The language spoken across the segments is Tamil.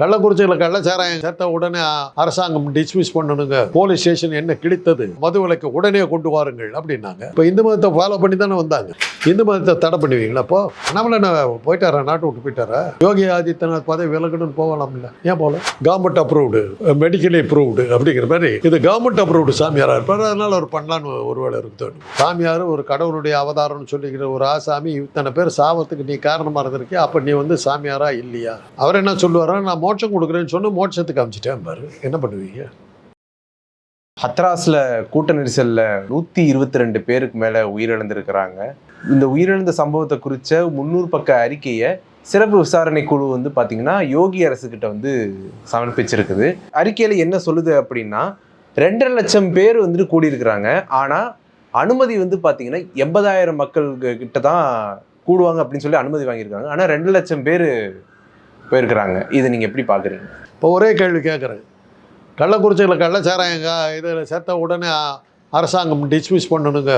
கள்ளக்குறிச்சியில் கள்ளச்சாராயம் சேர்த்த உடனே அரசாங்கம் டிஸ்மிஸ் பண்ணணுங்க. போலீஸ் ஸ்டேஷன் என்ன கிழித்தது? மது விலக்கு உடனே கொண்டு வாருங்கள் அப்படின்னாங்க. இப்போ இந்து மதத்தை ஃபாலோ பண்ணி தானே வந்தாங்க. இந்து மதத்தை தடை பண்ணுவீங்களா அப்போ? நம்மள என்ன போயிட்டாரா? நாட்டு விட்டு போயிட்டாரா? யோகி ஆதித்யநாத் பதவி விலகணும்னு இல்லை ஏன் போல? கவர்மெண்ட் அப்ரூவ்டு மெடிக்கலி அப்ரூவ்டு அப்படிங்கிற மாதிரி. இது கவர்மெண்ட் அப்ரூவ்டு சாமியாரா இருப்பார். அதனால அவர் பண்ணலான்னு ஒருவேளை இருக்கு சாமியார் ஒரு கடவுளுடைய அவதாரம்னு சொல்லிக்கிற ஒரு ஆசாமி இத்தனை பேர் சாவத்துக்கு நீ காரணமாக இருந்திருக்கியா? அப்போ நீ வந்து சாமியாரா இல்லையா? அவர் என்ன சொல்லுவாரா? நான் மோட்சம் கொடுக்குறேன்னு சொன்ன மோட்சத்துக்கு அமிச்சிட்டேன் பாரு. என்ன பண்ணுவீங்க? ஹத்ராஸில் கூட்ட நெரிசலில் நூற்றி இருபத்தி ரெண்டு பேருக்கு மேலே உயிரிழந்திருக்கிறாங்க. இந்த உயிரிழந்த சம்பவத்தை குறித்த முன்னூறு பக்க அறிக்கையை சிறப்பு விசாரணை குழு வந்து பார்த்திங்கன்னா யோகி அரசுக்கிட்ட வந்து சமர்ப்பிச்சிருக்குது. அறிக்கையில் என்ன சொல்லுது அப்படின்னா ரெண்டரை லட்சம் பேர் வந்துட்டு கூடியிருக்கிறாங்க. ஆனால் அனுமதி வந்து பார்த்திங்கன்னா எண்பதாயிரம் மக்கள் கிட்ட தான் கூடுவாங்க அப்படின்னு சொல்லி அனுமதி வாங்கியிருக்காங்க. ஆனால் ரெண்டு லட்சம் பேர் போயிருக்கிறாங்க. இதை நீங்கள் எப்படி பார்க்குறீங்க? இப்போ ஒரே கேள்வி கேட்குறேன். கள்ளக்குறிச்சியில் கள்ளச்சாராயங்க இதில் சேர்த்த உடனே அரசாங்கம் டிஸ்மிஸ் பண்ணணுங்க.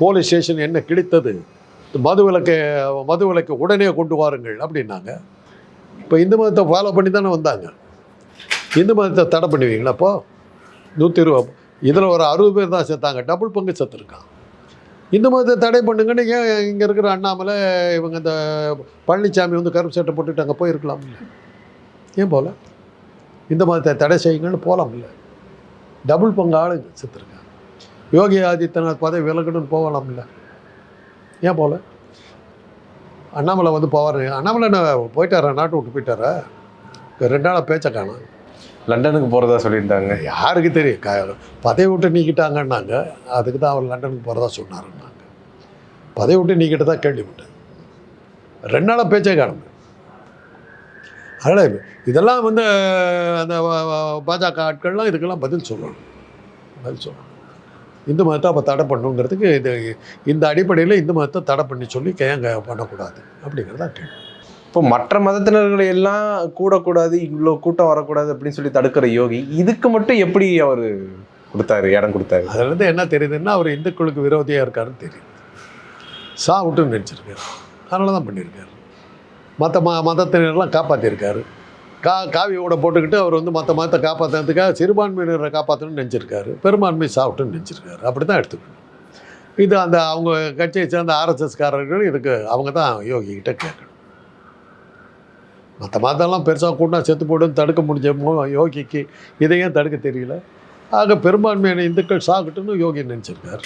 போலீஸ் ஸ்டேஷன் என்ன கிழித்தது? மது விலக்கு மது விலக்கு உடனே கொண்டு வாருங்கள் அப்படின்னாங்க. இப்போ இந்து மதத்தை ஃபாலோ பண்ணி தானே வந்தாங்க. இந்து மதத்தை தடை பண்ணுவீங்களா அப்போது நூற்றி இருபது இதில் ஒரு அறுபது பேர் தான் செத்தாங்க டபுள் பங்கு செத்துருக்கான் இந்து மதத்தை தடை பண்ணுங்கன்னு ஏன் இங்கே இருக்கிற அண்ணாமலை இவங்க இந்த பழனிசாமி வந்து கருப்பு சட்டை போட்டுட்டு அங்கே போயிருக்கலாம். ஏன் போகல இந்த மதத்தை தடை செய்யுங்கன்னு போகலாம்ல டபுள் பங்கு ஆளுங்க செத்துருக்காங்க. யோகி ஆதித்யநாத் பதவி விலகணும்னு போகலாம்ல ஏன் போகல அண்ணாமலை வந்து போவார். அண்ணாமலை என்ன போயிட்டாரா? நாட்டு விட்டு போயிட்டாரா? ரெண்டு நாளாக பேச்ச காணும். லண்டனுக்கு போகிறதா சொல்லியிருந்தாங்க. யாருக்கு தெரியும்? க பதவி விட்டு நீக்கிட்டாங்கன்னாங்க. அதுக்கு தான் அவர் லண்டனுக்கு போகிறதா சொன்னாருன்னாங்க. பதவி விட்டு நீக்கிட்டு தான் கேள்விப்பட்டேன். ரெண்டு நாளாக பேச்சே காணும். அதனால் இதெல்லாம் வந்து அந்த பாஜக ஆட்கள்லாம் இதுக்கெல்லாம் பதில் சொல்லணும். பதில் சொல்லணும். இந்து மதத்தை அப்போ தடை பண்ணுங்கிறதுக்கு இது இந்த அடிப்படையில் இந்து மதத்தை தடை பண்ணி சொல்லி கேங்க பண்ணக்கூடாது. அப்படிங்கிறதா கேள்வி. இப்போ மற்ற மதத்தினர்களை எல்லாம் கூடக்கூடாது இவ்வளோ கூட்டம் வரக்கூடாது அப்படின்னு சொல்லி தடுக்கிற யோகி இதுக்கு மட்டும் எப்படி அவர் கொடுத்தாரு இடம் கொடுத்தாரு? அதுலேருந்து என்ன தெரியுதுன்னா அவர் இந்துக்களுக்கு விரோதியாக இருக்காருன்னு தெரியுது. சா விட்டுன்னு நினச்சிருக்காரு. அதனால தான் பண்ணியிருக்காரு. மற்ற ம மதத்தினர்லாம் காப்பாற்றியிருக்காரு கா காவி கூட போட்டுக்கிட்டு அவர் வந்து மற்ற மதத்தை காப்பாற்றுறதுக்காக சிறுபான்மையினரை காப்பாற்றணும்னு நினச்சிருக்காரு. பெரும்பான்மை சாப்பிட்டுன்னு நினச்சிருக்காரு. அப்படி தான் எடுத்துக்கணும். இது அந்த அவங்க கட்சியை சேர்ந்த ஆர்எஸ்எஸ்காரர்கள் இதுக்கு அவங்க தான் யோகிக்கிட்ட கேட்கணும். மற்ற மதம்லாம் பெருசாக கூட்டினா செத்து போய்டும் தடுக்க முடிஞ்ச மோ- யோகிக்கு. இதையும் தடுக்க தெரியல? ஆக பெரும்பான்மையான இந்துக்கள் சாகட்டும்னு யோகி நினச்சிருக்காரு.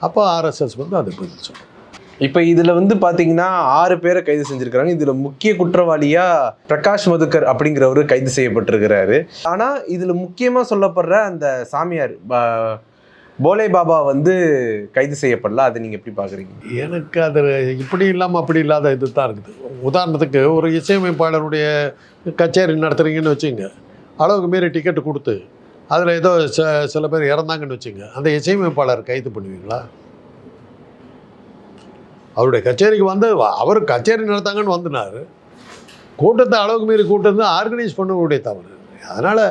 அப்போ ஆர்எஸ்எஸ் வந்து அது பதில் சொல்லும் இப்போ இதில் வந்து பார்த்தீங்கன்னா ஆறு பேரை கைது செஞ்சுருக்கிறாங்க. இதில் முக்கிய குற்றவாளியாக பிரகாஷ் மதுக்கர் அப்படிங்கிறவரு கைது செய்யப்பட்டிருக்கிறாரு. ஆனால் இதில் முக்கியமாக சொல்லப்படுற அந்த சாமியார் போலே பாபா வந்து கைது செய்யப்படல. அதை நீங்கள் எப்படி பார்க்குறீங்க எனக்கு அது இப்படி இல்லாமல் அப்படி இல்லாத இது தான் இருக்குது. உதாரணத்துக்கு ஒரு இசையமைப்பாளருடைய கச்சேரி நடத்துகிறீங்கன்னு வச்சுங்க. அளவுக்கு மீறி டிக்கெட் கொடுத்து அதில் ஏதோ ச சில பேர் இறந்தாங்கன்னு வச்சுங்க. அந்த இசையமைப்பாளர் கைது பண்ணுவீங்களா? அவருடைய கச்சேரிக்கு வந்து அவர் கச்சேரி நடத்தாங்கன்னு வந்தினார். கூட்டத்தை அளவுக்கு மீறி கூட்டம் தான் ஆர்கனைஸ் பண்ணக்கூடிய தவறு. அதனால்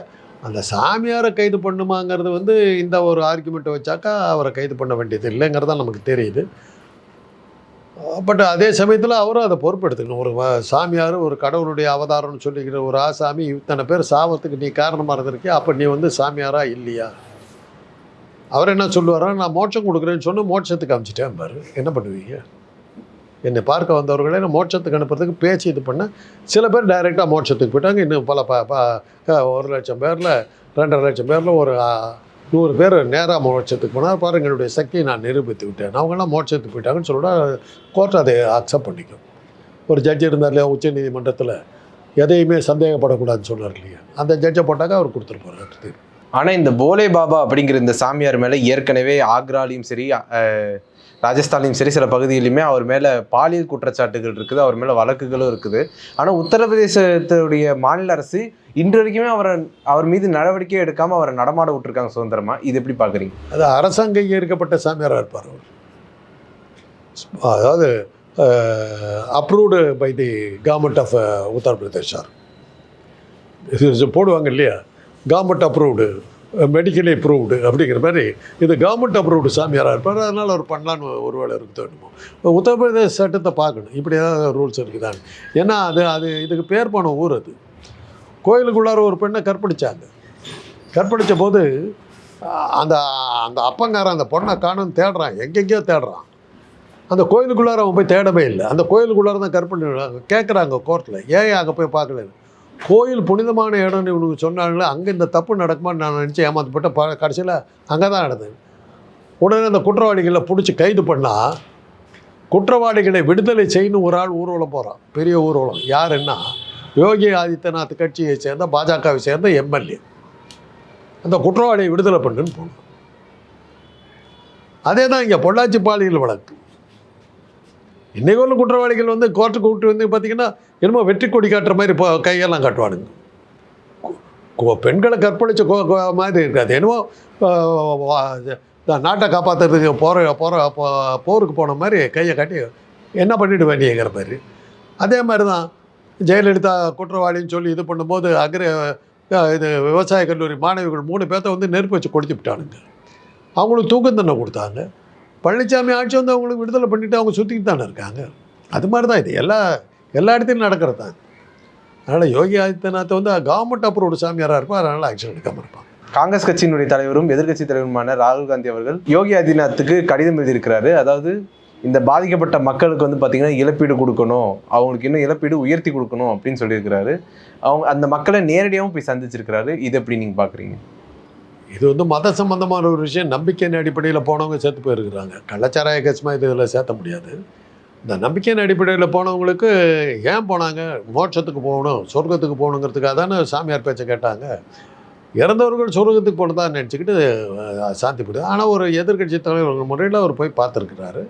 அந்த சாமியாரை கைது பண்ணுமாங்கிறது வந்து இந்த ஒரு ஆர்குமெண்ட்டை வச்சாக்கா அவரை கைது பண்ண வேண்டியது இல்லைங்கிறது தான் நமக்கு தெரியுது. பட் அதே சமயத்தில் அவரும் அதை பொறுப்பெடுத்துக்கணும் ஒரு சாமியார் ஒரு கடவுளுடைய அவதாரம்னு சொல்லிக்கிற ஒரு ஆசாமி இத்தனை பேர் சாவத்துக்கு நீ காரணமாக இருந்திருக்கே அப்போ நீ வந்து சாமியாரா இல்லையா? அவர் என்ன சொல்லுவாரா நான் மோட்சம் கொடுக்குறேன்னு சொன்னால் மோட்சத்துக்கு அமிச்சிட்டேன் பாரு. என்ன பண்ணுவீங்க? என்னை பார்க்க வந்தவர்களை நான் மோட்சத்துக்கு அனுப்புறதுக்கு பேச்சு இது பண்ண சில பேர் டைரெக்டாக மோட்சத்துக்கு போயிட்டாங்க. இன்னும் பல ப ஒரு லட்சம் பேரில் ரெண்டரை லட்சம் பேரில் ஒரு நூறு பேர் நேராக மோட்சத்துக்கு போனால் பாருங்கள் என்னுடைய சக்தியை நான் நிரூபித்து விட்டேன். அவங்கெல்லாம் மோட்சத்துக்கு போயிட்டாங்கன்னு சொல்லிட்டா கோர்ட் அதை அக்செப்ட் பண்ணிக்கும். ஒரு ஜட்ஜ் இருந்தார் இல்லையா உச்ச நீதிமன்றத்தில் எதையுமே சந்தேகப்படக்கூடாதுன்னு சொன்னார் இல்லையா? அந்த ஜட்ஜை போட்டாக்க அவர் கொடுத்துருப்பாரு போகிறார் ஆனால் இந்த போலே பாபா அப்படிங்கிற இந்த சாமியார் மேலே ஏற்கனவே ஆக்ராலையும் சரி ராஜஸ்தான்லையும் சரி சில பகுதியிலையுமே அவர் மேலே பாலியல் குற்றச்சாட்டுகள் இருக்குது அவர் மேலே வழக்குகளும் இருக்குது. ஆனால் உத்தரப்பிரதேசத்துடைய மாநில அரசு இன்று வரைக்குமே அவரை அவர் மீது நடவடிக்கை எடுக்காமல் அவரை நடமாட விட்டுருக்காங்க சுதந்திரமா? இது எப்படி பார்க்குறீங்க? அது அரசாங்க அங்கீகரிக்கப்பட்ட சாமியாராக இருப்பார் அவர். அதாவது approved by the government of Uttar Pradesh sir. போடுவாங்க இல்லையா? கவர்மெண்ட் அப்ரூவ்டு மெடிக்கலி அப்ரூவ்டு அப்படிங்கிற மாதிரி இது கவர்மெண்ட் அப்ரூவ்டு சாமியாராக இருப்பார். அதனால் அவர் பண்ணலான்னு ஒரு வேலை இருக்கு தோணுமோ? உத்தரப்பிரதேச சட்டத்தை பார்க்கணும். இப்படி ஏதாவது ரூல்ஸ் இருக்குதாங்க ஏன்னா அது அது இதுக்கு பேர் போன ஊர் அது. கோயிலுக்குள்ளார ஒரு பெண்ணை கற்பழிச்சாங்க. கற்பழித்த போது அந்த அந்த அப்பங்காரன் அந்த பொண்ணை காணும்னு தேடுறான். எங்கெங்கேயோ தேடுறான். அந்த கோயிலுக்குள்ளார அவன் போய் தேடவே இல்லை. அந்த கோயிலுக்குள்ளார தான் கற்பழி கேட்குறாங்க கோர்ட்டில் ஏன் அங்கே போய் பார்க்கலன்னு கோயில் புனிதமான இடம்னு இவனுக்கு சொன்னாங்களே அங்கே இந்த தப்பு நடக்குமான்னு நான் நினச்சி ஏமாத்தப்பட்ட ப கடைசியில் அங்கே தான் நடந்தது. உடனே அந்த குற்றவாளிகளை பிடிச்சி கைது பண்ணால் குற்றவாளிகளை விடுதலை செய்யணும் ஒரு ஆள் ஊர்வலம் போகிறான் பெரிய ஊர்வலம். யாருன்னா யோகி ஆதித்யநாத் கட்சியை சேர்ந்த பாஜகவை சேர்ந்த எம்எல்ஏ. அந்த குற்றவாளியை விடுதலை பண்ணுன்னு போகணும் அதே தான் இங்கே பொள்ளாச்சி பாலியல் வழக்கு. இன்னைக்கு உள்ள குற்றவாளிகள் வந்து கோர்ட்டுக்கு கூப்பிட்டு வந்து பார்த்தீங்கன்னா என்னமோ வெற்றி கொடி காட்டுற மாதிரி இப்போ கையெல்லாம் காட்டுவானுங்க. பெண்களை கற்பழிச்ச கோ மாதிரி இருக்காது. என்னமோ நாட்டை காப்பாற்றுறதுக்கு போகிற போகிற போருக்கு போன மாதிரி கையை காட்டி என்ன பண்ணிட்டு வேண்டியங்கிற மாதிரி. அதே மாதிரி தான் ஜெயலலிதா குற்றவாளின்னு சொல்லி இது பண்ணும்போது அக்ர இது விவசாய கல்லூரி மாணவிகள் மூணு பேர்த்த வந்து நெருப்பு வச்சு கொளுத்தி விட்டானுங்க. அவங்களுக்கு தூக்கம் தண்டனை கொடுத்தாங்க. பழனிசாமி ஆட்சி வந்து அவங்களுக்கு விடுதலை பண்ணிட்டு அவங்க சுற்றிக்கிட்டு தானே இருக்காங்க? அது மாதிரி தான் இது. எல்லா எல்லா இடத்துலையும் நடக்கிறது தான். அதனால் யோகி ஆதித்யநாத் வந்து கவர்மெண்ட் அப்ரூவ்டு சாமியாராக இருப்பார் அதனால் ஆக்ஷன் எடுக்காமல் இருப்பாங்க காங்கிரஸ் கட்சியினுடைய தலைவரும் எதிர்க்கட்சி தலைவருமான ராகுல் காந்தி அவர்கள் யோகி ஆதித்யநாத்துக்கு கடிதம் எழுதியிருக்கிறாரு. அதாவது இந்த பாதிக்கப்பட்ட மக்களுக்கு வந்து பார்த்திங்கன்னா இழப்பீடு கொடுக்கணும். அவங்களுக்கு இன்னும் இழப்பீடு உயர்த்தி கொடுக்கணும் அப்படின்னு சொல்லியிருக்கிறாரு. அவங்க அந்த மக்களை நேரடியாகவும் போய் சந்திச்சிருக்கிறாரு. இது எப்படி நீங்கள் பார்க்குறீங்க இது வந்து மத சம்பந்தமான ஒரு விஷயம். நம்பிக்கையின் அடிப்படையில் போனவங்க சேர்த்து போயிருக்கிறாங்க. கள்ளச்சாராய கட்சிமா இது இதில் சேர்த்த முடியாது. இந்த நம்பிக்கையின் அடிப்படையில் போனவங்களுக்கு ஏன் போனாங்க? மோட்சத்துக்கு போகணும் சொர்க்கத்துக்கு போகணுங்கிறதுக்காக தானே சாமியார் பேச்சை கேட்டாங்க. இறந்தவர்கள் சொர்க்கத்துக்கு போனதா நினச்சிக்கிட்டு சாந்தி சாந்திப்படுது ஆனால் ஒரு எதிர்க்கட்சி தலைவர் முறையில் அவர் போய் பார்த்துருக்கிறாரு.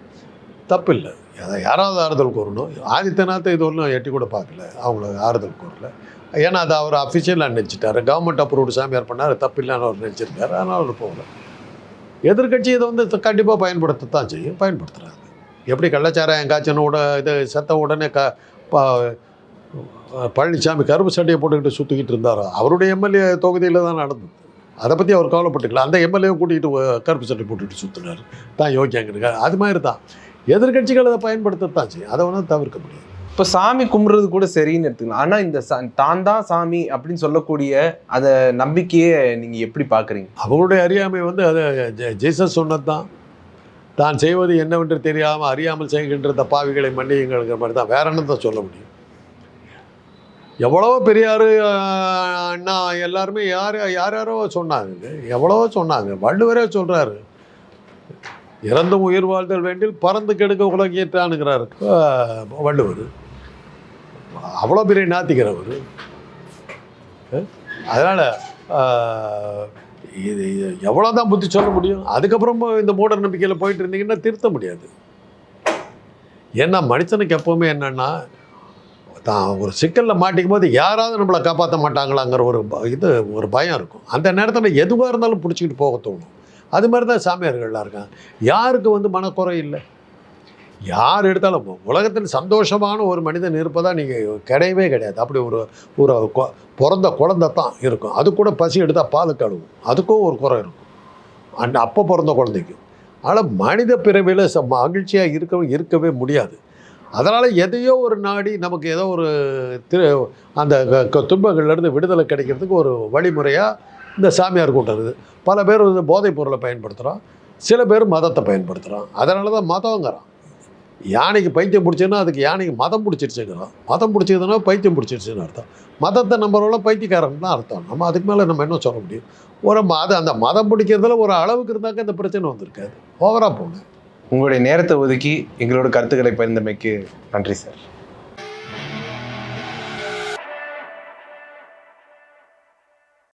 தப்பு இல்லை அதை யாராவது ஆறுதல் கூறணும். ஆதித்யநாத் இது ஒன்றும் எட்டி கூட பார்க்கல. அவங்கள ஆறுதல் கூறல. ஏன்னா அதை அவர் அஃபிஷியலாக நினச்சிட்டாரு. கவர்மெண்ட் அப்ரூவ்டு சாமியார் பண்ணார். தப்பு இல்லைன்னு அவர் நினச்சிருக்காரு. அதனால் அவர் போகல. எதிர்க்கட்சி இதை வந்து கண்டிப்பாக பயன்படுத்தத்தான் செய்யும். பயன்படுத்துகிறாங்க எப்படி கள்ளச்சாராயம் காய்ச்சன உட இது செத்த உடனே க ப- பழனிசாமி கருப்பு சட்டையை போட்டுக்கிட்டு சுற்றிக்கிட்டு இருந்தாரோ? அவருடைய எம்எல்ஏ தொகுதியில் தான் நடந்தது. அதை பற்றி அவர் கவலைப்பட்டுக்கல. அந்த எம்எல்ஏவை கூட்டிகிட்டு கருப்பு சட்டை போட்டுக்கிட்டு சுற்றினார் தான் யோக்கியாங்க அது மாதிரி தான் எதிர்க்கட்சிகள் அதை பயன்படுத்தத்தான் செய்யும் அதை ஒன்றும் தவிர்க்க முடியாது. இப்போ சாமி கும்பிட்றது கூட சரின்னு எடுத்துக்கலாம் ஆனால் இந்த சா- தான் தான் சாமி அப்படின்னு சொல்லக்கூடிய அந்த நம்பிக்கையை நீங்கள் எப்படி பார்க்குறீங்க அவங்களுடைய அறியாமை வந்து அது ஜெ- ஜீசஸ் சொன்னது தான் தான் செய்வது என்னவென்று தெரியாமல் அறியாமல் செய்கின்ற பாவிகளை மன்னியுங்கள்ங்கிற மாதிரி தான். வேற என்ன சொல்ல முடியும்? எவ்வளவோ பெரியார் அண்ணா எல்லாருமே யார் யார் யாரோ சொன்னாங்க. எவ்வளவோ சொன்னாங்க. வள்ளுவரே சொல்கிறாரு இறந்தும் உயிர் வாழ்தல் வேண்டில் பறந்து கெடுக்க உலகியற்றானுங்கிறார் வள்ளுவர். அவ்வளோ பெரிய நாத்திக்கிறவர் அதனால் இது எவ்வளோ தான் புத்தி சொல்ல முடியும் அதுக்கப்புறம் இந்த மூட நம்பிக்கையில் போயிட்டு இருந்தீங்கன்னா திருத்த முடியாது. ஏன்னா மனுஷனுக்கு எப்போவுமே என்னென்னா தான் ஒரு சிக்கலில் மாட்டிக்கும் போது யாராவது நம்மளை காப்பாற்ற மாட்டாங்களாங்கிற ஒரு ப- இது ஒரு பயம் இருக்கும். அந்த நேரத்தில் எதுவாக இருந்தாலும் பிடிச்சிக்கிட்டு போக தோணும். அது மாதிரி தான் சாமியார்கள்லாம் இருக்காங்க. யாருக்கு வந்து மனக்குறை இல்லை? யார் எடுத்தாலும் உலகத்தில் சந்தோஷமான ஒரு மனிதன் இருப்பதாக நீங்கள் கிடையவே கிடையாது. அப்படி ஒரு ஒரு கொ- பிறந்த குழந்தை தான் இருக்கும். அது கூட பசி எடுத்தால் பால் கழுவும். அதுக்கும் ஒரு குறை இருக்கும். அந்த அப்போ பிறந்த குழந்தைக்கும். ஆனால் மனித பிறவியில் ச மகிழ்ச்சியாக இருக்கவும் இருக்கவே முடியாது. அதனால் எதையோ ஒரு நாடி நமக்கு ஏதோ ஒரு திரு அந்த க- துன்பங்கள்லேருந்து விடுதலை கிடைக்கிறதுக்கு ஒரு வழிமுறையாக இந்த சாமியார் கூட்டம் இருக்குது. பல பேர் வந்து போதைப் பொருளை பயன்படுத்துகிறான் சில பேர் மதத்தை பயன்படுத்துகிறான் அதனால தான் மதங்கிறான் யானைக்கு பைத்தியம் பிடிச்சதுன்னா அதுக்கு யானைக்கு மதம் பிடிச்சிருச்சுங்கிறோம் மதம் பிடிச்சதுன்னா பைத்தியம் பிடிச்சிருச்சுன்னு அர்த்தம். மதத்தை நம்மளோட பைத்தியக்காரன் தான் அர்த்தம். நம்ம அதுக்கு மேலே நம்ம என்ன சொல்ல முடியும்? ஒரு மத அந்த மதம் பிடிக்கிறதுல ஒரு அளவுக்கு இருந்தாக்க இந்த பிரச்சனை வந்திருக்காது. ஓவராக போங்க. உங்களுடைய நேரத்தை ஒதுக்கி எங்களோட கருத்துக்களை பகிர்ந்தமைக்கு நன்றி சார்